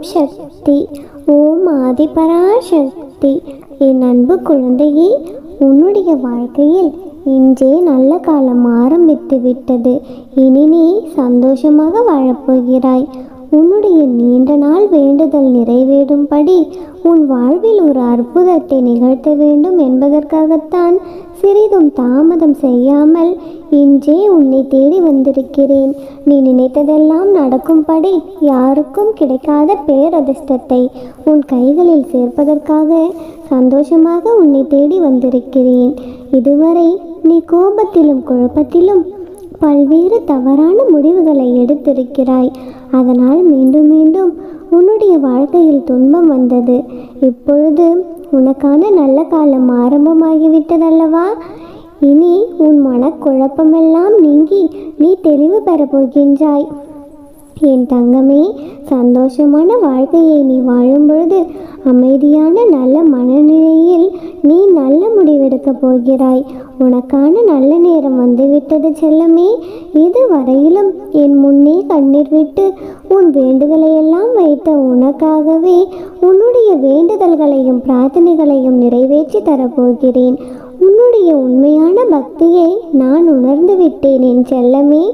ஓம் சக்தி ஓம் ஆதிபராசக்தி. என் அன்பு குழந்தையே உன்னுடைய வாழ்க்கையில் இன்றே நல்ல காலம் ஆரம்பித்து விட்டது இனி நீ சந்தோஷமாக வாழப்போகிறாய். உன்னுடைய நீண்ட நாள் வேண்டுதல் நிறைவேறும்படி உன் வாழ்வில் ஒரு அற்புதத்தை நிகழ்த்த வேண்டும் என்பதற்காகத்தான் சிறிதும் தாமதம் செய்யாமல் இன்றே உன்னை தேடி வந்திருக்கிறேன். நீ நினைத்ததெல்லாம் நடக்கும்படி யாருக்கும் கிடைக்காத பேரதிர்ஷ்டத்தை உன் கைகளில் சேர்ப்பதற்காக சந்தோஷமாக உன்னை தேடி வந்திருக்கிறேன். இதுவரை நீ கோபத்திலும் குழப்பத்திலும் பல்வேறு தவறான முடிவுகளை எடுத்திருக்கிறாய். அதனால் மீண்டும் மீண்டும் உன்னுடைய வாழ்க்கையில் துன்பம் வந்தது. இப்பொழுது உனக்கான நல்ல காலம் ஆரம்பமாகிவிட்டதல்லவா? இனி உன் மனக்குழப்பமெல்லாம் நீங்கி நீ தெளிவு பெறப் போகின்றாய். என் தங்கமே சந்தோஷமான வாழ்க்கையை நீ வாழும் பொழுது அமைதியான நல்ல மனநிலையில் நீ நல்ல முடிவெடுக்கப் போகிறாய். உனக்கான நல்ல நேரம் வந்துவிட்டது செல்லமே. இதுவரையிலும் என் முன்னே கண்ணீர் விட்டு உன் வேண்டுதலையெல்லாம் வைத்த உனக்காகவே உன்னுடைய வேண்டுதல்களையும் பிரார்த்தனைகளையும் நிறைவேற்றி தரப்போகிறேன். உன்னுடைய உண்மையான பக்தியை நான் உணர்ந்து விட்டேன் என் செல்லமே.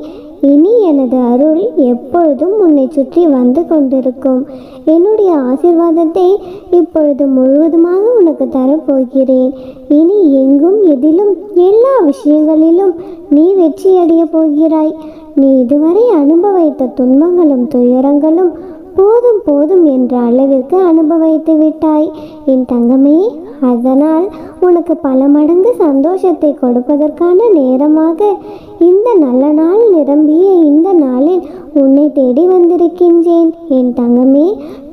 இனி எனது அருள் எப்பொழுதும் உன்னை சுற்றி வந்து கொண்டிருக்கும். என்னுடைய ஆசிர்வாதத்தை இப்பொழுது முழுவதுமாக உனக்கு தரப்போகிறேன். இனி எங்கும் எதிலும் எல்லா விஷயங்களிலும் நீ வெற்றியடைய போகிறாய். நீ இதுவரை அனுபவித்த துன்பங்களும் துயரங்களும் போதும் போதும் என்ற அளவிற்கு அனுபவித்து விட்டாய். என் தங்கமே அதனால் உனக்கு பல மடங்கு சந்தோஷத்தை கொடுப்பதற்கான நேரமாக இந்த நல்ல நாள் நிரம்பிய இந்த நாளில் உன்னை தேடி வந்திருக்கின்றேன். என் தங்கமே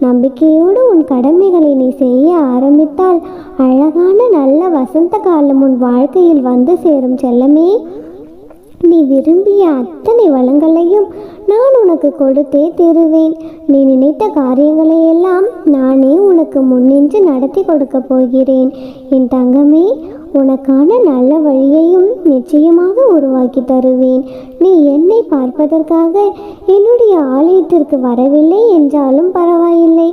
நம்பிக்கையோடு உன் கடமைகளை நீ செய்ய ஆரம்பித்தால் அழகான நல்ல வசந்த காலம் உன் வாழ்க்கையில் வந்து சேரும் செல்லமே. நீ விரும்பிய அத்தனை வளங்களையும் நான் உனக்கு கொடுத்தே தருவேன். நீ நினைத்த காரியங்களை எல்லாம் நானே உனக்கு முன்னின்று நடத்தி கொடுக்க போகிறேன். என் தங்கமே உனக்கான நல்ல வழியையும் நிச்சயமாக உருவாக்கி தருவேன். நீ என்னை பார்ப்பதற்காக என்னுடைய ஆலயத்திற்கு வரவில்லை என்றாலும் பரவாயில்லை.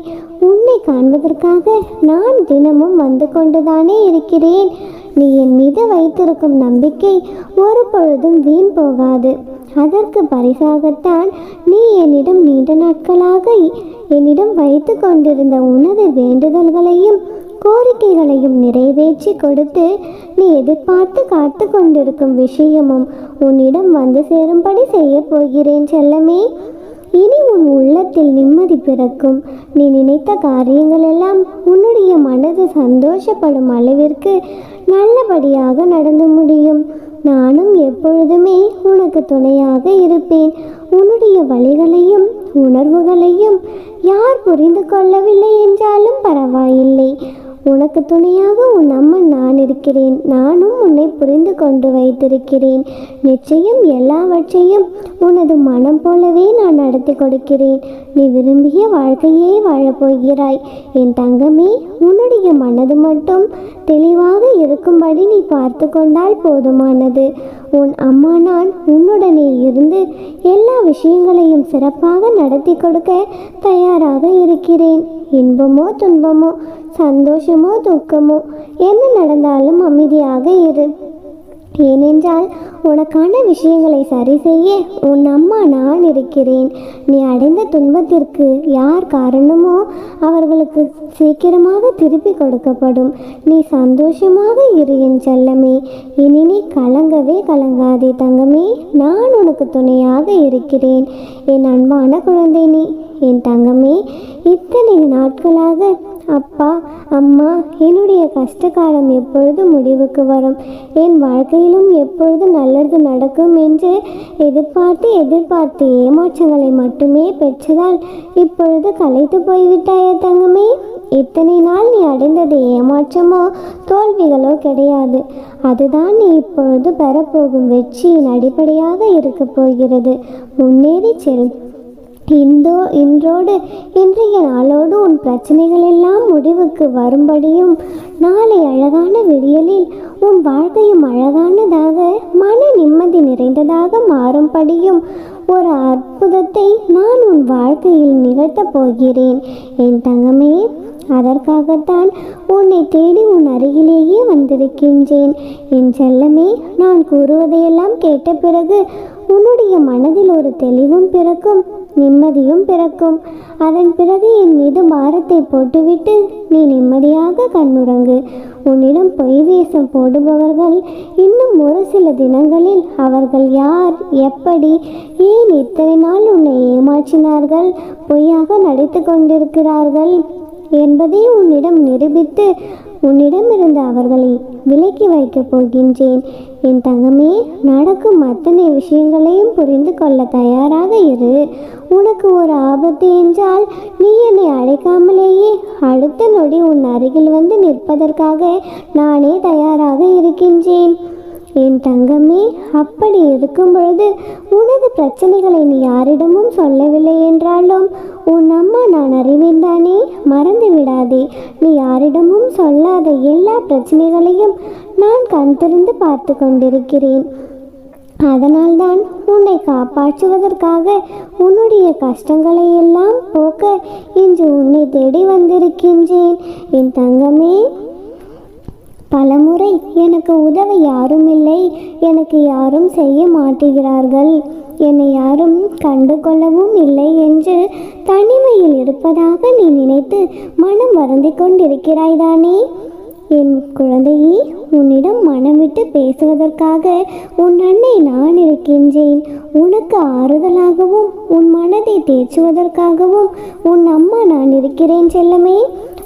உன்னை காண்பதற்காக நான் தினமும் வந்து கொண்டுதானே இருக்கிறேன். நீ என் மீது வைத்திருக்கும் நம்பிக்கை ஒரு பொழுதும் வீண் போகாது. அதற்கு பரிசாகத்தான் நீ என்னிடம் நீண்ட நாட்களாக என்னிடம் வைத்து கொண்டிருந்த உனது வேண்டுதல்களையும் கோரிக்கைகளையும் நிறைவேற்றி கொடுத்து நீ எதிர்பார்த்து காத்து கொண்டிருக்கும் விஷயமும் உன்னிடம் வந்து சேரும்படி செய்ய போகிறேன் செல்லமே. இனி உன் உள்ளத்தில் நிம்மதி பிறக்கும். நீ நினைத்த காரியங்கள் எல்லாம் உன்னுடைய மனது சந்தோஷப்படும் அளவிற்கு நல்லபடியாக நடந்து முடியும். நானும் எப்பொழுதுமே உனக்கு துணையாக இருப்பேன். உன்னுடைய வழிகளையும் உணர்வுகளையும் யார் புரிந்து கொள்ளவில்லை என்றாலும் பரவாயில்லை. உனக்கு துணையாக உன் அம்மன் நான் இருக்கிறேன். நானும் உன்னை புரிந்து கொண்டு வைத்திருக்கிறேன். நிச்சயம் எல்லாவற்றையும் உனது மனம் போலவே நான் நடத்தி கொடுக்கிறேன். நீ விரும்பிய வாழ்க்கையே வாழப்போகிறாய். என் தங்கமே உன்னுடைய மனது மட்டும் தெளிவாக இருக்கும்படி நீ பார்த்து கொண்டால் போதுமானது. உன் அம்மா நான் உன்னுடனே இருந்து எல்லா விஷயங்களையும் சிறப்பாக நடத்தி கொடுக்க தயாராக இருக்கிறேன். இன்பமோ துன்பமோ சந்தோஷமோ துக்கமோ என்ன நடந்தாலும் அமைதியாக இரு. ஏனென்றால் உனக்கான விஷயங்களை சரி செய்ய உன் அம்மா நான் இருக்கிறேன். நீ அடைந்த துன்பத்திற்கு யார் காரணமோ அவர்களுக்கு சீக்கிரமாக திருப்பி கொடுக்கப்படும். நீ சந்தோஷமாக இரு என் செல்லமே. இனி நீ கலங்கவே கலங்காதே தங்கமே. நான் உனக்கு துணையாக இருக்கிறேன். என் அன்பான குழந்தை நீ என் தங்கமே இத்தனை நாட்களாக அப்பா அம்மா என்னுடைய கஷ்ட காலம் எப்பொழுது முடிவுக்கு வரும்? என் வாழ்க்கையிலும் எப்பொழுது நல்லது நடக்கும் என்று எதிர்பார்த்து எதிர்பார்த்து ஏமாற்றங்களை மட்டுமே பெற்றதால் இப்பொழுது கலைத்து போய்விட்டாயே தங்கமே. இத்தனை நாள் நீ அடைந்தது ஏமாற்றமோ தோல்விகளோ கிடையாது. அதுதான் நீ இப்பொழுது பெறப்போகும் வெற்றியின் அடிப்படையாக இருக்கப் போகிறது. முன்னேறி செல். இந்தோ இன்றோடு இன்றைய நாளோடு உன் பிரச்சனைகள் எல்லாம் முடிவுக்கு வரும்படியும் நாளை அழகான விடியலில் உன் வாழ்க்கையும் அழகானதாக மன நிம்மதி நிறைந்ததாக மாறும்படியும் ஒரு அற்புதத்தை நான் உன் வாழ்க்கையில் நிகழ்த்தப் போகிறேன். என் தங்கமே அதற்காகத்தான் உன்னை தேடி உன் அருகிலேயே வந்திருக்கின்றேன். என் செல்லமே நான் கூறுவதையெல்லாம் கேட்ட பிறகு உன்னுடைய மனதில் ஒரு தெளிவும் பிறக்கும். நிம்மதியும் பிறக்கும். அதன் பிறகு என் மீது பாரத்தை போட்டுவிட்டு நீ நிம்மதியாக கண்ணுறங்கு. உன்னிடம் பொய் வேஷம் போடுபவர்கள் இன்னும் ஒரு சில தினங்களில் அவர்கள் யார் எப்படி ஏன் இத்தனை நாள் உன்னை ஏமாற்றினார்கள் பொய்யாக நடித்து கொண்டிருக்கிறார்கள் என்பதை உன்னிடம் நிரூபித்து உன்னிடமிருந்து அவர்களை விலக்கி வைக்கப் போகின்றேன். என் தங்கமே நடக்கும் அத்தனை விஷயங்களையும் புரிந்து கொள்ள தயாராக இரு. உனக்கு ஒரு ஆபத்து என்றால் நீ என்னை அழைக்காமலேயே அடுத்த நொடி உன் அருகில் வந்து நிற்பதற்காக நானே தயாராக இருக்கின்றேன். என் தங்கமே அப்படி இருக்கும் பொழுது உன் பிரச்சனைகளை நீ யாரிடமும் சொல்லவில்லை என்றாலும் உன் அம்மா நான் அறிவேன் தானே? மறந்து விடாதே. நீ யாரிடமும் சொல்லாத எல்லா பிரச்சனைகளையும் நான் கண் திறந்து பார்த்து கொண்டிருக்கிறேன். அதனால்தான் உன்னை காப்பாற்றுவதற்காக உன்னுடைய கஷ்டங்களை எல்லாம் போக்க இன்று உன்னை தேடி வந்திருக்கின்றேன். என் தங்கமே பலமுறை எனக்கு உதவ யாரும் இல்லை எனக்கு யாரும் செய்ய மாட்டுகிறார்கள் என்னை யாரும் கண்டு கொள்ளவும் இல்லை என்று தனிமையில் இருப்பதாக நீ நினைத்து மனம் வருந்திக் கொண்டிருக்கிறாய் தானே என் குழந்தையே உன்னிடம் மனம் விட்டு பேசுவதற்காக உன் அன்னை நான் இருக்கின்றேன். உனக்கு ஆறுதலாகவும் உன் மனதை தேற்றுவதற்காகவும் உன் அம்மா நான் இருக்கிறேன் செல்லமே.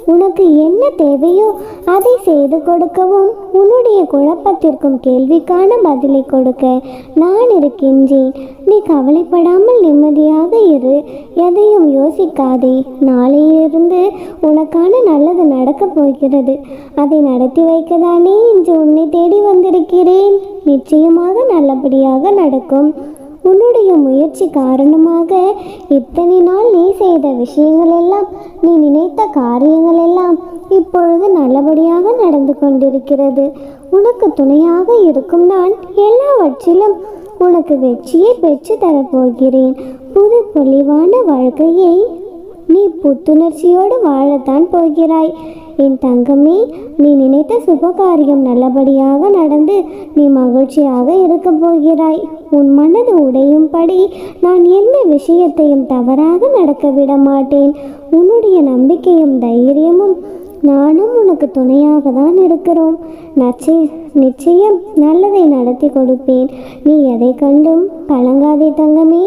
உனக்கு என்ன தேவையோ அதை செய்து கொடுக்கவும் உன்னுடைய குழப்பத்திற்கும் கேள்விக்கான பதிலை கொடுக்க நான் இருக்கின்றேன். நீ கவலைப்படாமல் நிம்மதியாக இரு. எதையும் யோசிக்காதே. நாளையிலிருந்து உனக்கான நல்லது நடக்கப் போகிறது. அதை நடத்தி வைக்கதானே இன்று உன்னை தேடி வந்திருக்கிறேன். நிச்சயமாக நல்லபடியாக நடக்கும். உன்னுடைய முயற்சி காரணமாக இத்தனை நாள் நீ செய்த விஷயங்கள் எல்லாம் நீ நினைத்த காரியங்கள் எல்லாம் இப்பொழுது நல்லபடியாக நடந்து கொண்டிருக்கிறது. உனக்கு துணையாக இருக்கும் நான் எல்லாவற்றிலும் உனக்கு வெற்றியை பெற்று தரப்போகிறேன். புது பொலிவான வாழ்க்கையை நீ புத்துணர்ச்சியோடு வாழத்தான் போகிறாய். என் தங்கமே நீ நினைத்த சுபகாரியம் நல்லபடியாக நடந்து நீ மகிழ்ச்சியாக இருக்கப் போகிறாய். உன் மனது உடையும்படி நான் எந்த விஷயத்தையும் தவறாக நடக்க விட மாட்டேன். உன்னுடைய நம்பிக்கையும் தைரியமும் நானும் உனக்கு துணையாக தான் இருக்கிறோம். நச்சை நிச்சயம் நல்லதை நடத்தி கொடுப்பேன். நீ எதை கண்டும் கலங்காதே தங்கமே.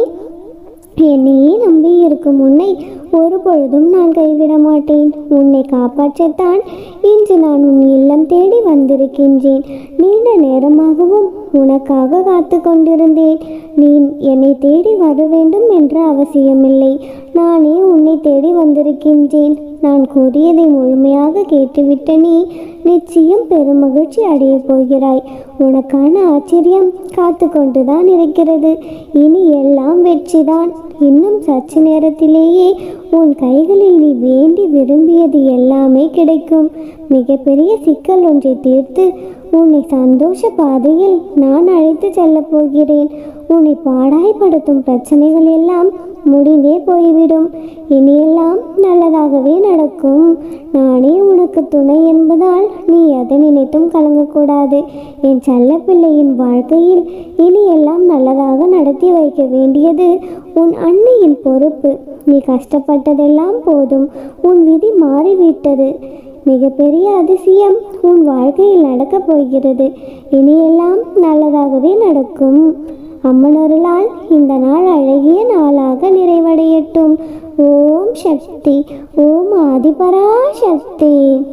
என்னையே நம்பி இருக்கும்? உன்னை ஒரு பொழுதும் நான் கைவிட மாட்டேன். உன்னை காப்பாற்றத்தான் இன்று நான் உன் இல்லம் தேடி வந்திருக்கின்றேன். நீண்ட நேரமாகவும் உனக்காக காத்து கொண்டிருந்தேன். நீ என்னை தேடி வர வேண்டும் என்ற அவசியமில்லை. நானே உன்னை தேடி வந்திருக்கின்றேன். நான் கூறியதை முழுமையாக கேட்டுவிட்ட நீ நிச்சயம் பெரும் மகிழ்ச்சி அடையப் போகிறாய். உனக்கான ஆச்சரியம் காத்து கொண்டுதான் இருக்கிறது. இனி எல்லாம் வெற்றிதான். இன்னும் சற்று நேரத்திலேயே உன் கைகளில் நீ வேண்டி விரும்பியது எல்லாமே கிடைக்கும். மிகப்பெரிய சிக்கல் ஒன்றை தீர்த்து உன்னை சந்தோஷ பாதையில் நான் அழைத்து செல்லப் போகிறேன். உன்னை பாடாய்படுத்தும் பிரச்சனைகள் எல்லாம் முடிந்தே போய்விடும். இனியெல்லாம் நல்லதாகவே நடக்கும். நானே உனக்கு துணை என்பதால் நீ எதை நினைத்தும் கலங்கக்கூடாது. என் செல்ல பிள்ளையின் வாழ்க்கையில் இனி எல்லாம் நல்லதாக நடத்தி வைக்க வேண்டியது உன் அன்னையின் பொறுப்பு. நீ கஷ்டப்பட்டதெல்லாம் போதும். உன் விதி மாறிவிட்டது. மிகப்பெரிய அதிசயம் உன் வாழ்க்கையில் நடக்கப் போகிறது. இனியெல்லாம் நல்லதாகவே நடக்கும். அம்மனொருளால் இந்த நாள் அழகிய நாளாக நிறைவடையட்டும். ஓம் சக்தி. ஓம் ஆதிபரா சக்தி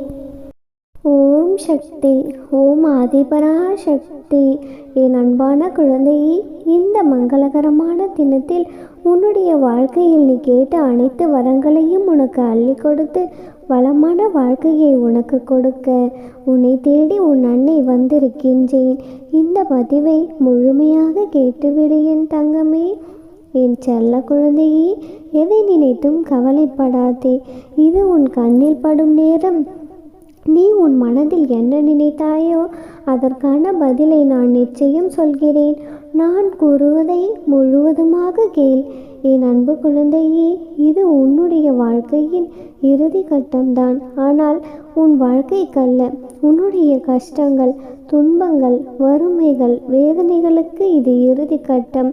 ஓம் சக்தி ஓம் ஆதிபராசக்தி. என் அன்பான குழந்தையே இந்த மங்களகரமான தினத்தில் உன்னுடைய வாழ்க்கையில் நீ கேட்ட அனைத்து வரங்களையும் உனக்கு அள்ளி கொடுத்து வளமான வாழ்க்கையை உனக்கு கொடுக்க உன்னை தேடி உன் அன்னை வந்திருக்கின்றேன். இந்த பதிவை முழுமையாக கேட்டுவிடு என் தங்கமே. என் செல்ல குழந்தையே எதை நினைத்தும் கவலைப்படாதே. இது உன் கண்ணில் படும் நேரம். நீ உன் மனதில் என்ன நினைத்தாயோ அதற்கான பதிலை நான் நிச்சயம் சொல்கிறேன். நான் கூறுவதை முழுவதுமாக கேள். என் அன்பு குழந்தையே இது உன்னுடைய வாழ்க்கையின் இறுதி கட்டம்தான். ஆனால் உன் வாழ்க்கைக்கல்ல உன்னுடைய கஷ்டங்கள் துன்பங்கள் வறுமைகள் வேதனைகளுக்கு இது இறுதி கட்டம்.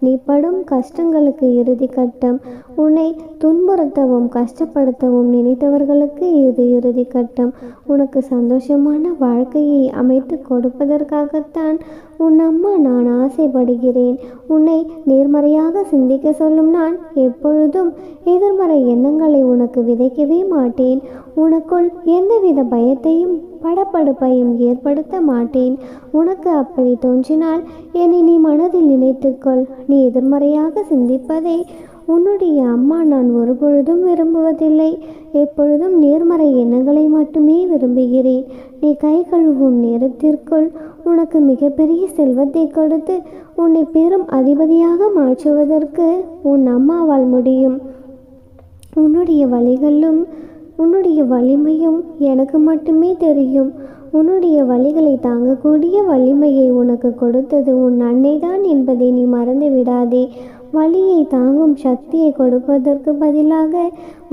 நீ படும் கஷ்டங்களுக்கு இறுதி கட்டம். உன்னை துன்புறுத்தவும் கஷ்டப்படுத்தவும் நினைத்தவர்களுக்கு இது இறுதி கட்டம். உனக்கு சந்தோஷமான வாழ்க்கையை அமைத்து கொடுப்பதற்காகத்தான் உன் அம்மா நான் ஆசைப்படுகிறேன். உன்னை நேர்மறையாக சிந்திக்க சொல்லும் நான் எப்பொழுதும் எதிர்மறை எண்ணங்களை உனக்கு விதைக்கவே மாட்டேன். உனக்குள் எந்தவித பயத்தையும் படப்படுப்பையும் ஏற்படுத்த மாட்டேன். உனக்கு அப்படி தோன்றினால் என்னை நீ மனதில் நினைத்துக்கொள். நீ எதிர்மறையாக சிந்திப்பதை உன்னுடைய அம்மா நான் ஒருபொழுதும் விரும்புவதில்லை. எப்பொழுதும் நேர்மறை எண்ணங்களை மட்டுமே விரும்புகிறேன். நீ கை கழுவும் நேரத்திற்குள் உனக்கு மிகப்பெரிய செல்வத்தை கொடுத்து உன்னை பெரும் அதிபதியாக மாற்றுவதற்கு உன் அம்மாவால் முடியும். உன்னுடைய வழிகளும் உன்னுடைய வலிமையும் எனக்கு மட்டுமே தெரியும். உன்னுடைய வழிகளை தாங்கக்கூடிய வலிமையை உனக்கு கொடுத்தது உன் அன்னைதான் என்பதை நீ மறந்து விடாதே வலியை தாங்கும் சக்தியை கொடுப்பதற்கு பதிலாக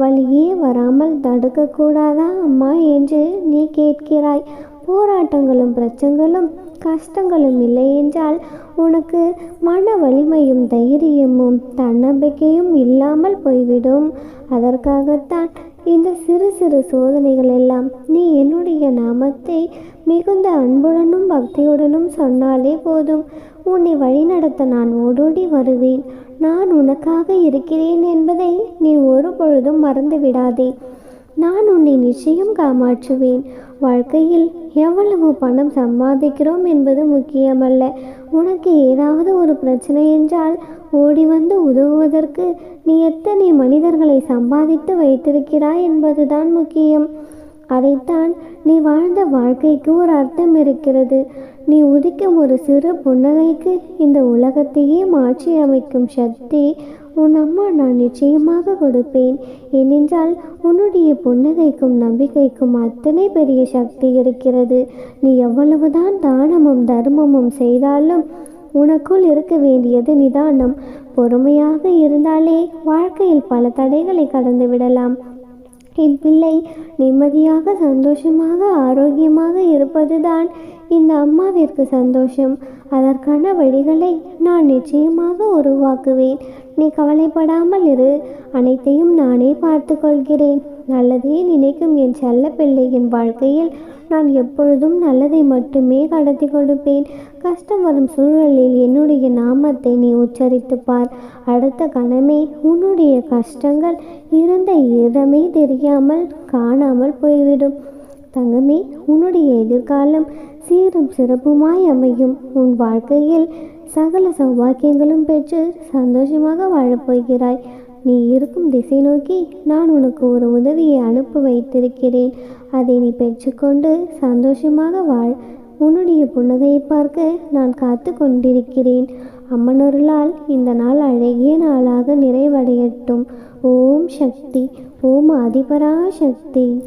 வலியே வராமல் தடுக்கக்கூடாதா அம்மா என்று நீ கேட்கிறாய். போராட்டங்களும் பிரச்சங்களும் கஷ்டங்களும் இல்லை என்றால் உனக்கு மன வலிமையும் தைரியமும் தன்னம்பிக்கையும் இல்லாமல் போய்விடும். அதற்காகத்தான் இந்த சிறு சிறு சோதனைகள் எல்லாம் நீ என்னுடைய நாமத்தை மிகுந்த அன்புடனும் பக்தியுடனும் சொன்னாலே போதும். உன்னை வழிநடத்த நான் ஓடோடி வருவேன். நான் உனக்காக இருக்கிறேன் என்பதை நீ ஒரு பொழுதும் மறந்து விடாதே நான் உன்னை நிச்சயம் காமாற்றுவேன். வாழ்க்கையில் எவ்வளவு பணம் சம்பாதிக்கிறோம் என்பது முக்கியமல்ல. உனக்கு ஏதாவது ஒரு பிரச்சனை என்றால் ஓடி வந்து உதவுவதற்கு நீ எத்தனை மனிதர்களை சம்பாதித்து வைத்திருக்கிறாய் என்பதுதான் முக்கியம். அதைத்தான் நீ வாழ்ந்த வாழ்க்கைக்கு ஒரு அர்த்தம் இருக்கிறது. நீ உதிக்கும் ஒரு சிறு புன்னகைக்கு இந்த உலகத்தையே மாற்றி அமைக்கும் சக்தி உன் அம்மா நான் நிச்சயமாக கொடுப்பேன். ஏனென்றால் உன்னுடைய புன்னகைக்கும் நம்பிக்கைக்கும் அத்தனை பெரிய சக்தி இருக்கிறது. நீ எவ்வளவுதான் தானமும் தர்மமும் செய்தாலும் உனக்குள் இருக்க வேண்டியது நிதானம். பொறுமையாக இருந்தாலே வாழ்க்கையில் பல தடைகளை கடந்து விடலாம். என் பிள்ளை நிம்மதியாக சந்தோஷமாக ஆரோக்கியமாக இருப்பதுதான் இந்த அம்மாவிற்கு சந்தோஷம். அதற்கான வழிகளை நான் நிச்சயமாக உருவாக்குவேன். நீ கவலைப்படாமல் இரு. அனைத்தையும் நானே பார்த்து கொள்கிறேன் நல்லதே நினைக்கும் என் செல்ல பிள்ளையின் வாழ்க்கையில் நான் எப்பொழுதும் நல்லதை மட்டுமே கடத்தி கொடுப்பேன். கஷ்டம் வரும் சூழலில் என்னுடைய நாமத்தை நீ உச்சரித்து பார். அடுத்த கணமே உன்னுடைய கஷ்டங்கள் இருந்த இடமே தெரியாமல் காணாமல் போய்விடும். தங்கமே உன்னுடைய எதிர்காலம் சீரும் சிறப்புமாய் அமையும். உன் வாழ்க்கையில் சகல சௌபாக்கியங்களும் பெற்று சந்தோஷமாக வாழப்போகிறாய். நீ இருக்கும் திசை நோக்கி நான் உனக்கு ஒரு உதவியை அனுப்ப வைத்திருக்கிறேன். அதை நீ பெற்றுக்கொண்டு சந்தோஷமாக வாழ். உன்னுடைய புன்னகையை பார்க்க நான் காத்து கொண்டிருக்கிறேன். அம்மனொருளால் இந்த நாள் அழகிய நாளாக நிறைவடையட்டும். ஓம் சக்தி. ஓம் அதிபரா சக்தி